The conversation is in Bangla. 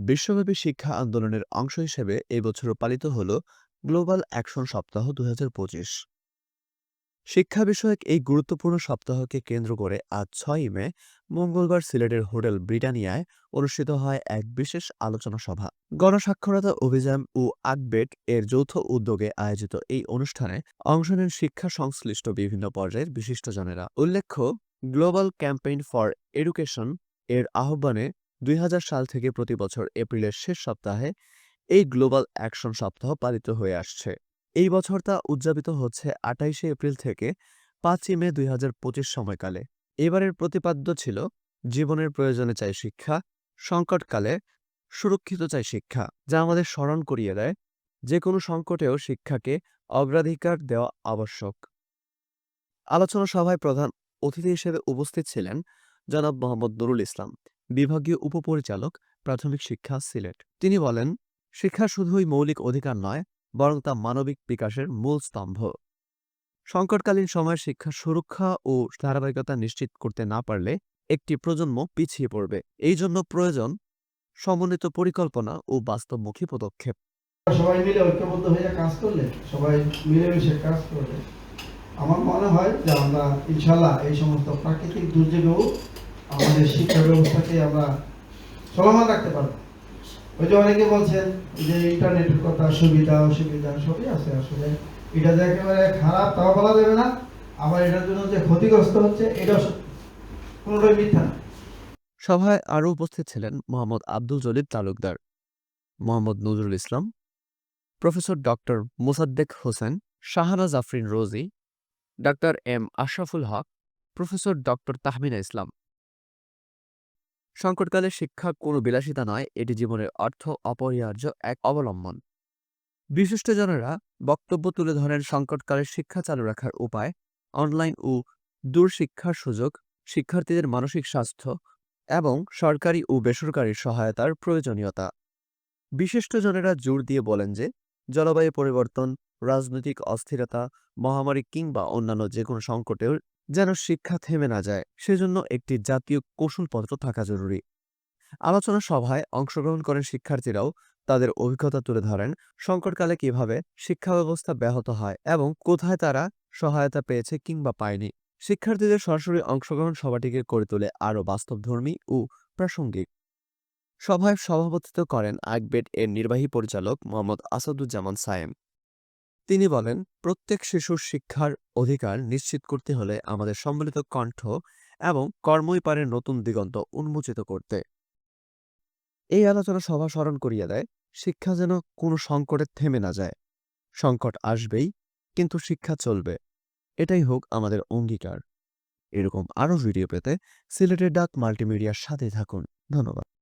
বিশ্বব্যাপী শিক্ষা আন্দোলনের অংশ হিসেবে এবছরও পালিত হল গ্লোবাল অ্যাকশন সপ্তাহ দু হাজার পঁচিশ। শিক্ষা বিষয়ক এই গুরুত্বপূর্ণ সপ্তাহকে কেন্দ্র করে আজ ছয়ই মে মঙ্গলবার সিলেটের হোটেল ব্রিটানিয়ায় অনুষ্ঠিত হয় এক বিশেষ আলোচনা সভা। গণসাক্ষরতা অভিযান ও আকবেট এর যৌথ উদ্যোগে আয়োজিত এই অনুষ্ঠানে অংশ নেন শিক্ষা সংশ্লিষ্ট বিভিন্ন পর্যায়ের বিশিষ্টজনেরা। উল্লেখ্য, গ্লোবাল ক্যাম্পেইন ফর এডুকেশন এর আহ্বানে দুই হাজার সাল থেকে প্রতি বছর এপ্রিলের শেষ সপ্তাহে এই গ্লোবাল অ্যাকশন সপ্তাহ পালিত হয়ে আসছে। এই বছর তা উদযাপিত হচ্ছে আটাইশে এপ্রিল থেকে পাঁচই মে দুই হাজার পঁচিশ সময়কালে। এবারের প্রতিপাদ্য ছিল, জীবনের প্রয়োজনে চাই শিক্ষা, সংকটকালে সুরক্ষিত চাই শিক্ষা, যা আমাদের স্মরণ করিয়ে দেয় যে কোনো সংকটেও শিক্ষাকে অগ্রাধিকার দেওয়া আবশ্যক। আলোচনা সভায় প্রধান অতিথি হিসেবে উপস্থিত ছিলেন জনাব মোহাম্মদ নুরুল ইসলাম। বিভাগীয় উপপরিচালক প্রাথমিক শিক্ষা, সিলেট। তিনি বলেন, শিক্ষা শুধুই মৌলিক অধিকার নয়, বরং তা মানবিক বিকাশের মূল স্তম্ভ। সংকটকালীন সময়ে শিক্ষা সুরক্ষা ও ধারাবাহিকতা নিশ্চিত করতে না পারলে একটি প্রজন্ম পিছিয়ে পড়বে। এই জন্য প্রয়োজন সমন্বিত পরিকল্পনা ও বাস্তবমুখী পদক্ষেপ। সবাই মিলে ঐক্যবদ্ধ হয়ে কাজ করলে, সবাই মিলেমিশে কাজ করলে, আমার মনে হয় যে আমরা ইনশাল্লাহ এই সমস্ত প্রাকৃতিক দুর্যোগেও আমাদের শিক্ষা ব্যবস্থাকে আমরা চলমান রাখতে পারব। ওই যে অনেকে বলছেন যে ইন্টারনেটের কথা, সুবিধা, অসুবিধা, সবই আছে আসলে। এটা যে একেবারে খারাপ তাও বলা যাবে না। আবার এটার জন্য যে ক্ষতিগ্রস্ত হচ্ছে সত্যি। কোনোটাই মিথ্যা না। সভায় আরও উপস্থিত ছিলেন Mohammad Abdul Jalil Talukdar, Mohammad Nazrul Islam, professor doctor Mosaddek Hossain, Shahana Jafrin Rosy, doctor M Ashraful Haque, professor doctor Tahmina Islam. সংকটকালে শিক্ষা কোনো বিলাসিতা নয়, এটি জীবনের অর্থ অপরিহার্য এক অবলম্বন। বিশিষ্টজনেরা বক্তব্য তুলে ধরেন সংকটকালে শিক্ষা চালু রাখার উপায়, অনলাইন ও দূরশিক্ষার সুযোগ, শিক্ষার্থীদের মানসিক স্বাস্থ্য এবং সরকারি ও বেসরকারি সহায়তার প্রয়োজনীয়তা। বিশিষ্টজনেরা জোর দিয়ে বলেন যে, জলবায়ু পরিবর্তন, রাজনৈতিক অস্থিরতা, মহামারী কিংবা অন্যান্য যে কোনো সংকটেও যেন শিক্ষা থেমে না যায়, সেজন্য একটি জাতীয় কৌশলপত্র থাকা জরুরি। আলোচনা সভায় অংশগ্রহণ করেন শিক্ষার্থীরাও তাদের অভিজ্ঞতা তুলে ধরেন সংকটকালে কীভাবে শিক্ষা ব্যবস্থা ব্যাহত হয় এবং কোথায় তারা সহায়তা পেয়েছে কিংবা পায়নি। শিক্ষার্থীদের সরাসরি অংশগ্রহণ সভাটিকে করে তোলে আরও বাস্তবধর্মী ও প্রাসঙ্গিক। সভায় সভাপতিত্ব করেন আকবেট এর নির্বাহী পরিচালক মোহাম্মদ আসাদুজ্জামান সায়েম। তিনি বলেন, প্রত্যেক শিশুর শিক্ষার অধিকার নিশ্চিত করতে হলে আমাদের সম্মিলিত কণ্ঠ এবং কর্মই পারে নতুন দিগন্ত উন্মোচিত করতে। এই আলোচনা সভা স্মরণ করিয়া দেয়, শিক্ষা যেন কোনো সংকটে থেমে না যায়। সংকট আসবেই, কিন্তু শিক্ষা চলবে। এটাই হোক আমাদের অঙ্গীকার। এরকম আরও ভিডিও পেতে সিলেটের ডাক মাল্টিমিডিয়ার সাথে থাকুন। ধন্যবাদ।